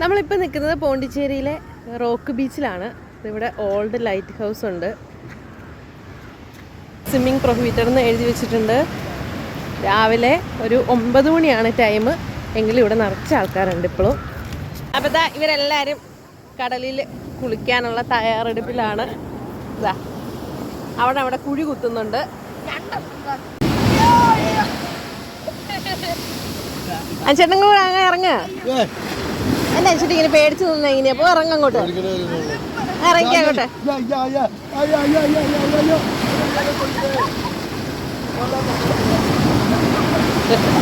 നമ്മളിപ്പോൾ നിൽക്കുന്നത് പോണ്ടിച്ചേരിയിലെ റോക്ക് ബീച്ചിലാണ്. ഇവിടെ ഓൾഡ് ലൈറ്റ് ഹൗസ് ഉണ്ട്. സ്വിമ്മിങ് പ്രൊഹിബിറ്റഡ് എന്ന് എഴുതി വെച്ചിട്ടുണ്ട്. രാവിലെ ഒരു ഒമ്പത് മണിയാണ് ടൈം. എങ്കിലും ഇവിടെ നിറച്ച ആൾക്കാരുണ്ട് ഇപ്പോഴും. അപ്പോൾ ഇതാ ഇവരെല്ലാവരും കടലിൽ കുളിക്കാനുള്ള തയ്യാറെടുപ്പിലാണ്. ഇതാ അവിടെ അവിടെ കുഴി കുത്തുന്നുണ്ട്. അഞ്ചേട്ടൻ കൂടെ അങ്ങ് ഇറങ്ങുക. അല്ല ചേച്ചി ഇങ്ങനെ പേടിച്ചു നിന്നാ ഇങ്ങനെ അപ്പൊ ഇറങ്ങ അങ്ങോട്ട്. ഇറങ്ങി അങ്ങോട്ട്. ha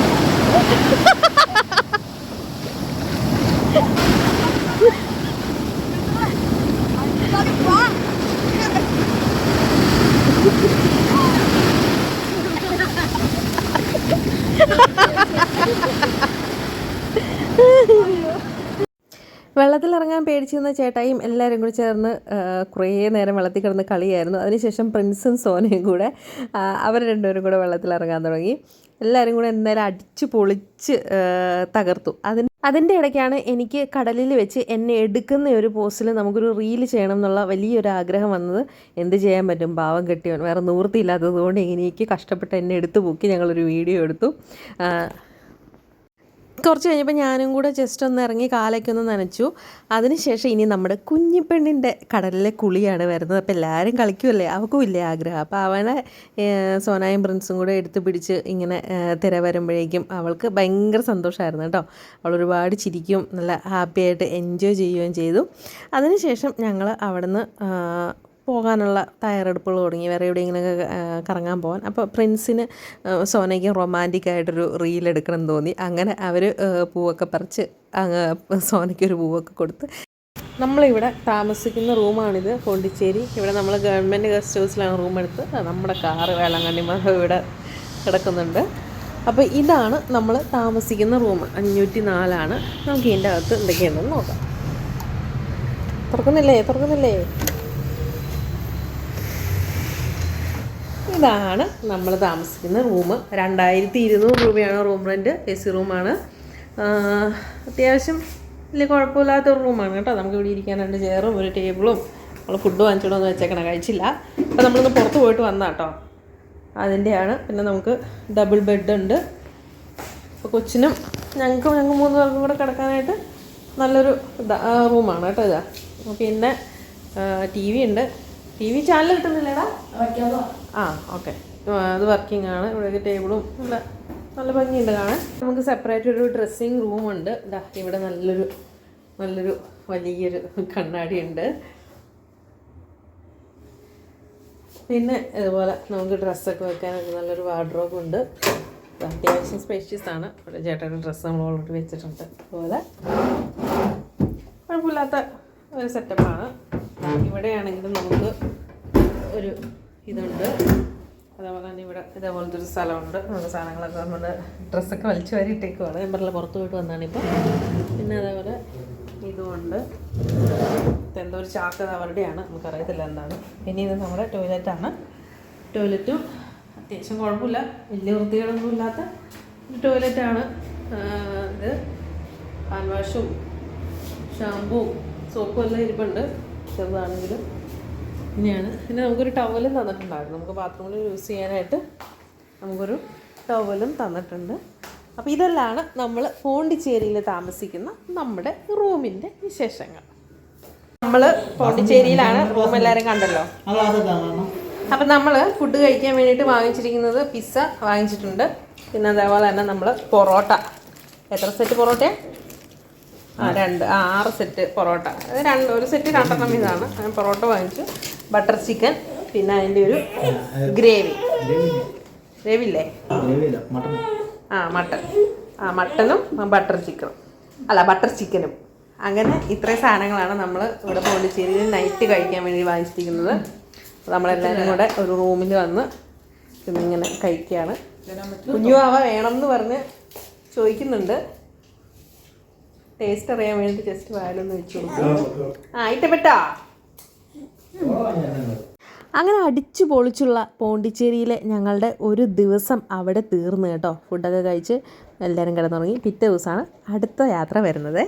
ഇറങ്ങാൻ പേടിച്ചു പേടിച്ചിരുന്ന ചേട്ടായും എല്ലാവരും കൂടി ചേർന്ന് കുറേ നേരം വെള്ളത്തിൽ കിടന്ന് കളിയായിരുന്നു. അതിനുശേഷം പ്രിൻസും സോനയും കൂടെ അവർ രണ്ടുപേരും കൂടെ വെള്ളത്തിൽ ഇറങ്ങാൻ തുടങ്ങി. എല്ലാവരും കൂടെ എന്തായാലും അടിച്ച് പൊളിച്ച് തകർത്തു. അതിന് അതിന്റെ ഇടയ്ക്കാണ് എനിക്ക് കടലിൽ വെച്ച് എന്നെ എടുക്കുന്ന ഒരു പോസ്റ്റിൽ നമുക്കൊരു റീൽ ചെയ്യണം എന്നുള്ള വലിയൊരു ആഗ്രഹം വന്നത്. എന്ത് ചെയ്യാൻ പറ്റും? പാവം കെട്ടിയവൻ. വേറെ നിവൃത്തിയില്ലാത്തത് കൊണ്ട് എനിക്ക് കഷ്ടപ്പെട്ട് എന്നെ എടുത്തു പൊക്കി ഞങ്ങളൊരു വീഡിയോ എടുത്തു. കുറച്ച് കഴിഞ്ഞപ്പോൾ ഞാനും കൂടെ ജസ്റ്റ് ഒന്ന് ഇറങ്ങി കാലൊക്കെ ഒന്ന് നനച്ചു. അതിനുശേഷം ഇനി നമ്മുടെ കുഞ്ഞിപ്പെണ്ണിന്റെ കടലിലെ കുളിയാണ് വരുന്നത്. അപ്പോൾ എല്ലാവരും കളിക്കുമല്ലേ അവൾക്കും ഇല്ലേ ആഗ്രഹം. അപ്പോൾ അവനെ സോനായും പ്രിൻസും കൂടെ എടുത്ത് പിടിച്ച് ഇങ്ങനെ തിര വരുമ്പോഴേക്കും അവൾക്ക് ഭയങ്കര സന്തോഷമായിരുന്നു കേട്ടോ. അവൾ ഒരുപാട് ചിരിക്കും നല്ല ഹാപ്പിയായിട്ട് എൻജോയ് ചെയ്യുകയും ചെയ്തു. അതിനുശേഷം ഞങ്ങൾ അവിടുന്ന് പോകാനുള്ള തയ്യാറെടുപ്പുകൾ തുടങ്ങി. വേറെ എവിടെയെങ്കിലുമൊക്കെ ആ, കറങ്ങാൻ പോകാൻ. അപ്പോൾ പ്രിൻസിന് സോനയ്ക്ക് റൊമാന്റിക് ആയിട്ടൊരു റീൽ എടുക്കണം എന്ന് തോന്നി. അങ്ങനെ അവർ പൂവൊക്കെ പറിച്ച് സോനയ്ക്ക് ഒരു പൂവൊക്കെ കൊടുത്ത്. നമ്മളിവിടെ താമസിക്കുന്ന റൂമാണിത് പോണ്ടിച്ചേരി. ഇവിടെ നമ്മൾ ഗവൺമെന്റ് ഗസ്റ്റ് ഹൗസിലാണ് റൂം എടുത്ത് നമ്മുടെ കാറ് വേളാങ്കണ്ണി മഠം ഇവിടെ കിടക്കുന്നുണ്ട്. അപ്പോൾ ഇതാണ് നമ്മൾ താമസിക്കുന്ന റൂം. അഞ്ഞൂറ്റി നാലാണ് നമുക്ക് ഇതിന്റെ അകത്ത് എന്തൊക്കെയാണെന്ന് നോക്കാം. തുറക്കുന്നില്ലേ? തുറക്കുന്നില്ലേ? ഇതാണ് നമ്മൾ താമസിക്കുന്ന റൂം. രണ്ടായിരത്തി ഇരുന്നൂറ് രൂപയാണ് റൂം റെന്റ് എ സി റൂമാണ് അത്യാവശ്യം വലിയ കുഴപ്പമില്ലാത്ത ഒരു റൂമാണ് കേട്ടോ. നമുക്ക് ഇവിടെ ഇരിക്കാൻ രണ്ട് ചെയറും ഒരു ടേബിളും. നമ്മൾ ഫുഡ് വാങ്ങിച്ചിടൊന്നും വെച്ചേക്കണം കഴിച്ചില്ല. അപ്പോൾ നമ്മളൊന്ന് പുറത്ത് പോയിട്ട് വന്നാ കേട്ടോ അതിന്റെയാണ് പിന്നെ നമുക്ക് ഡബിൾ ബെഡ് ഉണ്ട്. അപ്പോൾ കൊച്ചിനും ഞങ്ങൾക്ക് ഞങ്ങൾക്ക് മൂന്ന് പേർക്കും കൂടെ കിടക്കാനായിട്ട് നല്ലൊരു റൂമാണ് കേട്ടോ ഇതാ. പിന്നെ ടി വി ഉണ്ട്. ടി വി ചാനൽ കിട്ടുന്നില്ലേടാ? ആ ഓക്കെ അത് വർക്കിംഗ് ആണ്. ഇവിടെ ടേബിളും നല്ല നല്ല ഭംഗിയുണ്ട് കാണാൻ. നമുക്ക് സെപ്പറേറ്റ് ഒരു ഡ്രസ്സിങ് റൂമുണ്ട് ഇതാ ഇവിടെ നല്ലൊരു നല്ലൊരു വലിയൊരു കണ്ണാടി ഉണ്ട് പിന്നെ ഇതുപോലെ നമുക്ക് ഡ്രസ്സൊക്കെ വെക്കാനൊക്കെ നല്ലൊരു വാർഡ്രോബ് ഉണ്ട്. അത്യാവശ്യം സ്പേഷ്യസ് ആണ്. ഇവിടെ ചേട്ടന്റെ ഡ്രസ്സ് നമ്മൾ ഓൾറെഡി വെച്ചിട്ടുണ്ട്. അതുപോലെ കുഴപ്പമില്ലാത്ത ഒരു സെറ്റപ്പാണ് ഇവിടെയാണെങ്കിലും നമുക്ക് ഒരു ഇതുണ്ട്. അതേപോലെ തന്നെ ഇവിടെ ഇതേപോലത്തെ ഒരു സ്ഥലമുണ്ട്. നമുക്ക് സാധനങ്ങളൊക്കെ നമ്മൾ ഡ്രസ്സൊക്കെ വലിച്ചു വാരി ഇട്ടേക്കുവാണ്. ഞാൻ പുറത്ത് പോയിട്ട് വന്നാണ് ഇപ്പോൾ പിന്നെ അതേപോലെ ഇതുമുണ്ട്. എന്തോ ഒരു ചാക്ക് അവരുടെയാണ്. നമുക്കറിയത്തില്ല എന്താണ്. പിന്നെ ഇത് നമ്മുടെ ടോയ്ലറ്റാണ്. ടോയ്ലറ്റും അത്യാവശ്യം കുഴപ്പമില്ല. വലിയ വൃത്തികളൊന്നും ഇല്ലാത്ത ഒരു ടോയ്ലറ്റാണ്. ഇത് ഹാൻഡ് വാഷും ഷാമ്പൂ സോപ്പും എല്ലാം ഇരിപ്പുണ്ട്. ചെറുതാണെങ്കിലും. ഇങ്ങനെയാണ് പിന്നെ നമുക്കൊരു ടവലും തന്നിട്ടുണ്ടായിരുന്നു. നമുക്ക് ബാത്റൂമിൽ യൂസ് ചെയ്യാനായിട്ട് നമുക്കൊരു ടവലും തന്നിട്ടുണ്ട്. അപ്പോൾ ഇതെല്ലാമാണ് നമ്മൾ പോണ്ടിച്ചേരിയിൽ താമസിക്കുന്ന നമ്മുടെ റൂമിന്റെ വിശേഷങ്ങൾ. നമ്മൾ പോണ്ടിച്ചേരിയിലാണ് റൂം എല്ലാവരും കണ്ടല്ലോ. അപ്പം നമ്മൾ ഫുഡ് കഴിക്കാൻ വേണ്ടിയിട്ട് വാങ്ങിച്ചിരിക്കുന്നത് പിസ്സ വാങ്ങിച്ചിട്ടുണ്ട്. പിന്നെ അതേപോലെ തന്നെ നമ്മൾ പൊറോട്ട. എത്ര സെറ്റ് പൊറോട്ട ആ രണ്ട്. ആ ആറ് സെറ്റ് പൊറോട്ട. രണ്ട് ഒരു സെറ്റ് രണ്ടെണ്ണം ഇതാണ്. പൊറോട്ട വാങ്ങിച്ചു. ബട്ടർ ചിക്കൻ പിന്നെ അതിന്റെ ഒരു ഗ്രേവി. ഗ്രേവില്ലേ ആ മട്ടൺ ആ മട്ടനും ബട്ടർ ചിക്കനും. അല്ല ബട്ടർ ചിക്കനും. അങ്ങനെ ഇത്രയും സാധനങ്ങളാണ് നമ്മൾ ഇവിടെ പോണ്ടിച്ചേരിയിൽ നൈറ്റ് കഴിക്കാൻ വേണ്ടി വാങ്ങിച്ചിരിക്കുന്നത്. നമ്മളെല്ലാവരും കൂടെ ഒരു റൂമിൽ വന്ന് ഇന്നിങ്ങനെ കഴിക്കുകയാണ്. കുഞ്ഞു വേണം എന്ന് പറഞ്ഞ് ചോദിക്കുന്നുണ്ട്. ടേസ്റ്റ് അറിയാൻ വേണ്ടി ജസ്റ്റ് വായാലൊന്ന് വെച്ചു കൊടുക്കും. ആ ഇഷ്ടപ്പെട്ടോ അങ്ങനെ അടിച്ചു പൊളിച്ചുള്ള പോണ്ടിച്ചേരിയിലെ ഞങ്ങളുടെ ഒരു ദിവസം അവിടെ തീർന്നു കേട്ടോ. ഫുഡൊക്കെ കഴിച്ച് എല്ലാവരും കിടന്നുറങ്ങി. പിറ്റേ ദിവസമാണ് അടുത്ത യാത്ര വരുന്നത്.